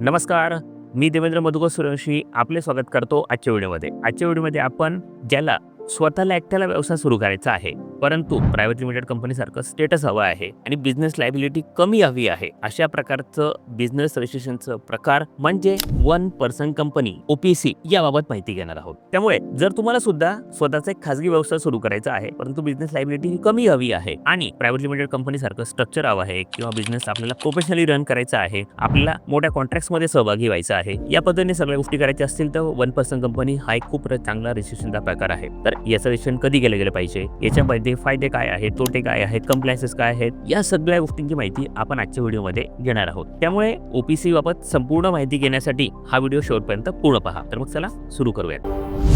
नमस्कार मी देवेंद्र मधुकर सूर्यवंशी आपले स्वागत करतो आजच्या व्हिडिओमध्ये. आजच्या व्हिडिओमध्ये आपण ज्याला स्वतःला एकट्याला व्यवसाय सुरू करायचा आहे परंतु प्रायव्हेट लिमिटेड कंपनीसारखं स्टेटस हवं आहे आणि बिझनेस लायबिलिटी कमी हवी आहे. अशा प्रकारचं बिझनेस रजिस्ट्रेशनचं प्रकार म्हणजे वन पर्सन कंपनी ओपीसी याबाबत माहिती घेणार आहोत. त्यामुळे जर तुम्हाला सुद्धा स्वतःचा एक खासगी व्यवसाय सुरू करायचा आहे परंतु बिझनेस लायबिलिटी ही कमी हवी आहे आणि प्रायव्हेट लिमिटेड कंपनी सारखं स्ट्रक्चर हवं आहे किंवा बिझनेस आपल्याला प्रोफेशनली रन करायचा आहे आपल्याला मोठ्या कॉन्ट्रॅक्टमध्ये सहभागी व्हायचं आहे या पद्धतीने सगळ्या गोष्टी करायच्या असतील तर वन पर्सन कंपनी हा एक खूप चांगला रजिस्ट्रेशनचा प्रकार आहे. तर याचं रजिस्ट्रेशन कधी केलं गेलं पाहिजे? त्यामध्ये फायदे काय आहेत तोटे काय आहेत कम्प्लायन्सेस काय आहेत या सगळ्या गोष्टींची माहिती आपण आजच्या व्हिडिओमध्ये घेणार आहोत. त्यामुळे ओपीसी बाबत संपूर्ण माहिती घेण्यासाठी हा व्हिडिओ शेवटपर्यंत पूर्ण पहा. तर मग चला सुरू करूयात.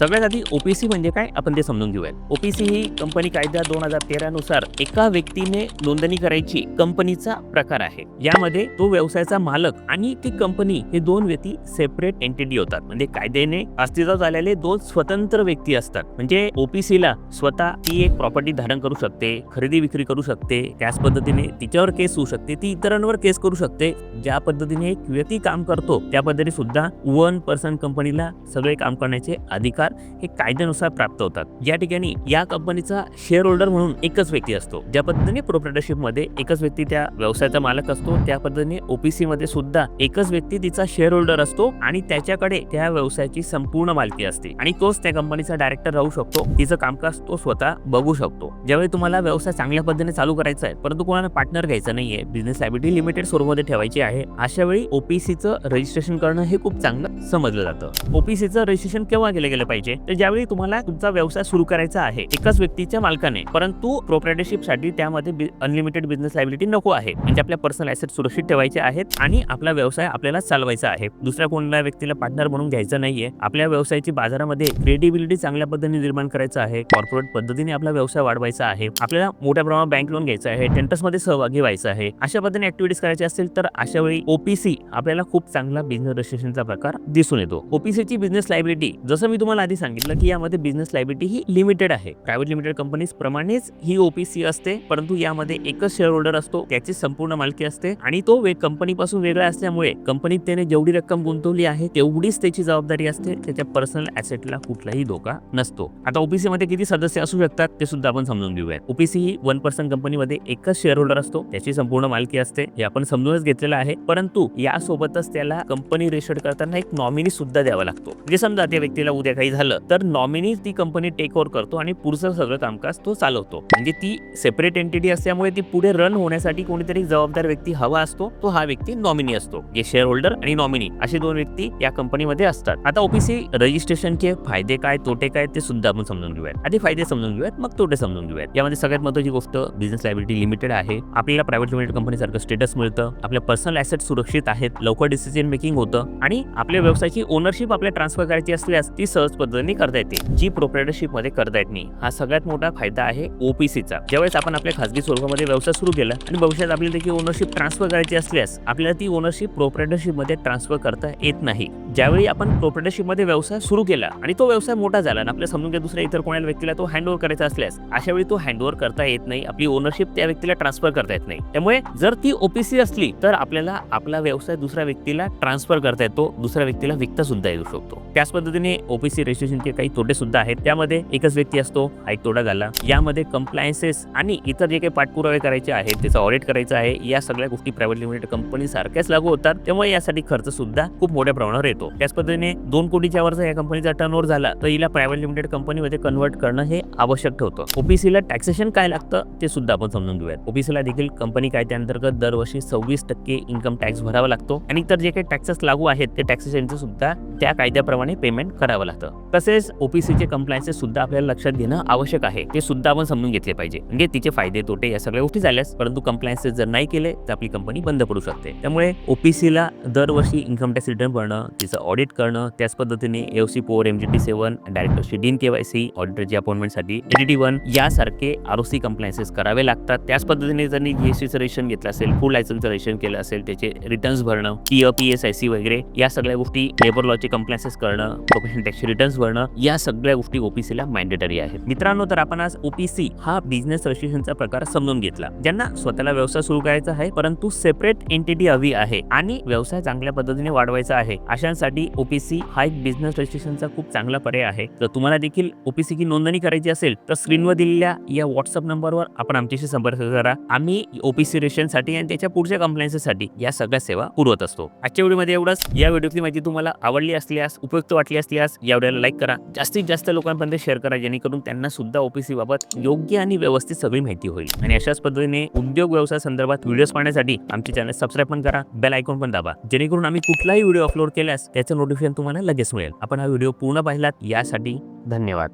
सगळ्यात आधी ओपीसी म्हणजे काय? आपण ते समजून घेऊयात. ओपीसी ही कंपनी कायदा दोन हजार तेरा नुसार एका व्यक्तीने नोंदणी करायची कंपनीचा प्रकार आहे. यामध्ये तो व्यवसायाचा मालक आणि ती कंपनी हे दोन व्यक्ती सेपरेट एंटिटी होतात. म्हणजे कायद्याने अस्तित्वात आलेले दोन स्वतंत्र व्यक्ती असतात. म्हणजे ओपीसी ला स्वतः ती एक प्रॉपर्टी धारण करू शकते खरेदी विक्री करू शकते त्याच पद्धतीने तिच्यावर केस होऊ शकते ती इतरांवर केस करू शकते. ज्या पद्धतीने एक व्यक्ती काम करतो त्या पद्धतीने सुद्धा वन पर्सन कंपनीला सगळे काम करण्याचे अधिकार हे कायद्यानुसार प्राप्त होतात. या ठिकाणी या कंपनीचा शेअर होल्डर म्हणून एकच व्यक्ती असतो. ज्या पद्धतीने प्रोप्रेटरशिपमध्ये एकच व्यक्ती त्या व्यवसायाचा मालक असतो त्या पद्धतीने ओपीसी मध्ये सुद्धा एकच व्यक्ती तिचा शेअर होल्डर असतो आणि त्याच्याकडे त्या व्यवसायाची संपूर्ण मालकी असते. आणि तोच त्या कंपनीचा डायरेक्टर राहू शकतो. तिचं कामकाज तो स्वतः बघू शकतो. ज्यावेळी तुम्हाला व्यवसाय चांगल्या पद्धतीने चालू करायचा आहे परंतु कोणाला पार्टनर घ्यायचं नाहीये बिझनेस लायबिलिटी लिमिटेड स्वरूपामध्ये ठेवायची आहे अशा वेळी ओपीसीचं रजिस्ट्रेशन करणं हे खूप चांगलं समजलं जातं. ओपीसीचं रजिस्ट्रेशन केव्हा केलं गेलं पाहिजे? तर ज्यावेळी तुम्हाला तुमचा व्यवसाय सुरू करायचा आहे एकाच व्यक्तीच्या मालकाने परंतु प्रोप्रायटरशिपसाठी त्यामध्ये अनलिमिटेड बिझनेस लायबिलिटी नको आहे. म्हणजे आपल्या पर्सनल ऍसेट सुरक्षित ठेवायचे आहेत आणि आपला व्यवसाय आपल्याला चालवायचा आहे. दुसऱ्या कोणत्या व्यक्तीला पार्टनर म्हणून घ्यायचं नाहीये. आपल्या व्यवसायाची बाजारामध्ये क्रेडिबिलिटी चांगल्या पद्धतीने निर्माण करायचं आहे. कॉर्पोरेट पद्धतीने आपला व्यवसाय वाढवायचा आहे. आपल्याला मोठ्या प्रमाणात बँक लोन घ्यायचं आहे. टेंटर्समध्ये सहभागी व्हायचं आहे. अशा पद्धतीने ऍक्टिव्हिटीज करायची असेल तर अशा वेळी ओपीसी आपल्याला खूप चांगला बिझनेस रजिस्ट्रेशनचा प्रकार दिसून येतो. ओपीसीची बिझनेस लायबिलिटी जसं मी तुम्हाला आधी सांगितलं की यामध्ये बिझनेस लायबिलिटी ही लिमिटेड आहे. प्रायव्हेट लिमिटेड कंपनीज प्रमाणेच ही ओपीसी असते परंतु यामध्ये एकच शेअर होल्डर असतो त्याची संपूर्ण मालकी असते आणि तो वे कंपनीपासून वेगळा असल्यामुळे कंपनीत त्याने जेवढी रक्कम गुंतवली आहे तेवढीच त्याची जबाबदारी असते त्याच्या पर्सनल ऍसेटला कुठलाही धोका नसतो. आता ओपीसी मध्ये किती सदस्य असू शकतात ते सुद्धा आपण समजून घेऊयात. ओपीसी ही वन पर्सन कंपनीमध्ये एकच शेअर होल्डर असतो त्याची संपूर्ण मालकी असते हे आपण समजूनच घेतलेलं आहे परंतु यासोबतच त्याला कंपनी रजिस्टर्ड करताना एक नॉमिनी सुद्धा द्यावा लागतो. म्हणजे समजा त्या व्यक्तीला उद्या काही झालं तर नॉमिनी ती कंपनी टेक ओव्हर करतो आणि पुढचं सगळं कामकाज तो चालवतो. म्हणजे ती सेपरेट एंटिटी असल्यामुळे ती पुढे रन होण्यासाठी कोणीतरी जबाबदार व्यक्ती हवा असतो तो हा व्यक्ती नॉमिनी असतो. जे शेअर होल्डर आणि नॉमिनी असे दोन व्यक्ती या कंपनीमध्ये असतात. आता ओपीसी रजिस्ट्रेशनचे फायदे काय तोटे काय ते सुद्धा आपण समजून घेऊयात. आधी फायदे समजून घेऊयात मग तोटे समजून घेऊयात. यामध्ये सगळ्यात महत्वाची गोष्ट बिझनेस लायबिलिटी लिमिटेड आहे. आपल्याला प्रायव्हेट लिमिटेड कंपनी सारखं स्टेटस मिळतं. आपल्या पर्सनल ऍसेट सुरक्षित आहेत. लवकर डिसिजन मेकिंग होतं. आणि आपल्या व्यवसायाची ओनरशिप आपल्या ट्रान्सफर करायची असल्यास ती सहज पद्धतीने करता येते. जी प्रोप्रायटरशिपमध्ये करता येत नाही. हा सगळ्यात मोठा फायदा आहे ओपीसीचा ज्यावेळेस आपण आपल्या खासगी स्वरूपामध्ये व्यवसाय सुरू केला आणि भविष्यात आपल्याला त्याची ओनरशिप ट्रान्सफर करायची असल्यास आपल्याला ती ओनरशिप प्रोप्रायटरशिपमध्ये ट्रान्सफर करता येत नाही. ज्यावेळी आपण प्रोप्रायटरशिपमध्ये व्यवसाय सुरू केला आणि तो व्यवसाय मोठा झाला आणि आपल्या समजून घ्या दुसऱ्या इतर कोणाला व्यक्तीला तो हँड ओव्हर करायचा असल्यास अशा वेळी तो हँड ओव्हर करता येत नाही. आपली ओनरशिप त्या व्यक्तीला ट्रान्सफर करता येत नाही. त्यामुळे जर ती ओपीसी असली तर आपल्याला आपला व्यवसाय दुसऱ्या व्यक्तीला ट्रान्सफर करता येतो दुसऱ्या व्यक्तीला विकता सुद्धा येऊ शकतो. त्याच पद्धतीने ओपीसी रजिस्ट्रेशनचे काही तोटे सुद्धा आहेत. त्यामध्ये एकच व्यक्ती असतो हा एक तोडा झाला. यामध्ये कंप्लायन्सेस आणि इतर जे काही पाठपुरावे करायचे आहेत त्याचं ऑडिट करायचं आहे या सगळ्या गोष्टी प्रायव्हेट लिमिटेड कंपनी सारख्याच लागू होतात. त्यामुळे यासाठी खर्च सुद्धा खूप मोठ्या प्रमाणावर येतो. त्याच पद्धतीने दोन कोटीच्या वरचा या कंपनीचा टर्नओव्हर झाला तर हिला प्रायव्हेट लिमिटेड कंपनीमध्ये कन्वर्ट करणं हे आवश्यक ठेवतं ओपीसीला टॅक्सेशन काय लागतं ते सुद्धा आपण समजून घेऊयात. ओपीसीला देखील कंपनी कायद्याअंतर्गत दरवर्षी सव्वीस टक्के इन्कम टॅक्स भरावा लागतो. आणि इतर जे काही टॅक्सेस लागू आहेत ते टॅक्सेशनचं सुद्धा त्या कायद्याप्रमाणे पेमेंट करावं लागतं. तसेच ओपीसीचे कम्प्लायन्सेस सुद्धा आपल्याला लक्षात घेणं आवश्यक आहे. ते सुद्धा आपण समजून घेतले पाहिजे. म्हणजे तिचे फायदे तोटे या सगळ्या गोष्टी झाल्यास परंतु कंप्लायन्सेस जर नाही केले तर आपली कंपनी बंद पडू शकते. त्यामुळे ओपीसीला दरवर्षी इन्कम टॅक्स रिटर्न भरणं तिचं ऑडिट करणं त्याच पद्धतीने AOC four M G T seven डायरेक्टरशी DIN KYC ऑडिटरची अपॉइंटमेंटसाठी एडीटी वन यासारखे आरओसी कम्प्लायन्सेस करावे लागतात. त्याच पद्धतीने त्यांनी जीएसटीचं रेशन घेतलं असेल फुल लायसन्सचं रेशन केलं असेल त्याचे रिटर्न्स भरणं P P S I C वगैरे या सगळ्या गोष्टी लेबर लॉचे कम्प्लायन्सेस करणं प्रोफेशनल टॅक्स रिटर्न रिटर्न्स भरणं या सगळ्या गोष्टी ओपीसीला मॅन्डेटरी आहेत. मित्रांनो तर आपण आज ओपीसी हा बिझनेस रजिस्ट्रेशनचा प्रकार समजून घेतला. ज्यांना स्वतःला व्यवसाय सुरू करायचा आहे परंतु सेपरेट एंटिटी हवी आहे आणि व्यवसाय चांगल्या पद्धतीने वाढवायचा आहे अशांसाठी ओपीसी हा एक बिझनेस रजिस्ट्रेशनचा खूप चांगला पर्याय आहे. तर तुम्हाला देखील ओपीसी की नोंदणी करायची असेल तर स्क्रीनवर दिलेल्या या व्हॉट्सअप नंबरवर आपण आमच्याशी संपर्क करा. आम्ही ओपीसी रेशनसाठी आणि त्याच्या पुढच्या कंप्लेन्ससाठी या सगळ्या सेवा पुरवत असतो. आजच्या व्हिडिओमध्ये एवढंच. या व्हिडिओची माहिती तुम्हाला आवडली असल्यास उपयुक्त वाटली असल्यास या व्हिडिओला लाईक करा. जास्तीत जास्त लोकांपर्यंत शेअर करा जेणेकरून त्यांना सुद्धा ओपीसी बाबत योग्य आणि व्यवस्थित सगळी माहिती होईल. आणि अशाच पद्धतीने उद्योग व्यवसाय संदर्भात व्हिडिओज पाहण्यासाठी आमचे चॅनल सबस्क्राईब पण करा बेल आयकॉन पण दाबा. जेणेकरून आम्ही कुठलाही व्हिडिओ अपलोड केल्यास त्याचं नोटिफिकेशन तुम्हाला लगेच मिळेल. आपण हा व्हिडिओ पूर्ण पाहिलात यासाठी धन्यवाद.